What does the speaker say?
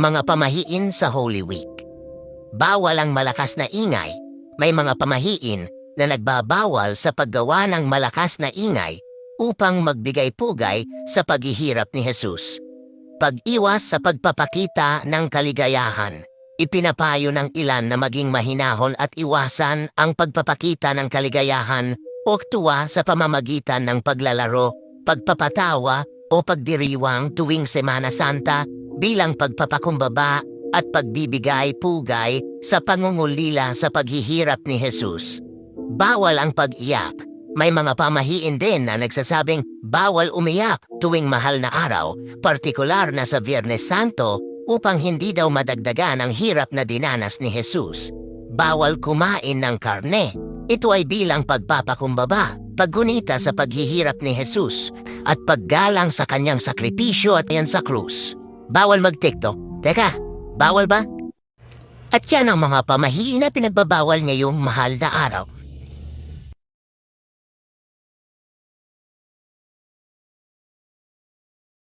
Mga pamahiin sa Holy Week Bawal ang malakas na ingay. May mga pamahiin na nagbabawal sa paggawa ng malakas na ingay upang magbigay pugay sa paghihirap ni Jesus. Pag-iwas sa pagpapakita ng kaligayahan. Ipinapayo ng ilan na maging mahinahon at iwasan ang pagpapakita ng kaligayahan o tuwa sa pamamagitan ng paglalaro, pagpapatawa o pagdiriwang tuwing Semana Santa bilang pagpapakumbaba at pagbibigay pugay sa pangungulila sa paghihirap ni Jesus. Bawal ang pag-iyak. May mga pamahiin din na nagsasabing bawal umiyak tuwing mahal na araw, partikular na sa Biyernes Santo upang hindi daw madagdagan ang hirap na dinanas ni Jesus. Bawal kumain ng karne. Ito ay bilang pagpapakumbaba, paggunita sa paghihirap ni Jesus at paggalang sa kanyang sakripisyo at yan sa krus. Bawal mag-tiktok. Teka, bawal ba? At yan ang mga pamahiin na pinagbabawal ngayong mahal na araw.